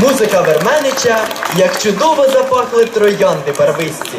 Музика Верменича, як чудово запахли троянди барвисті.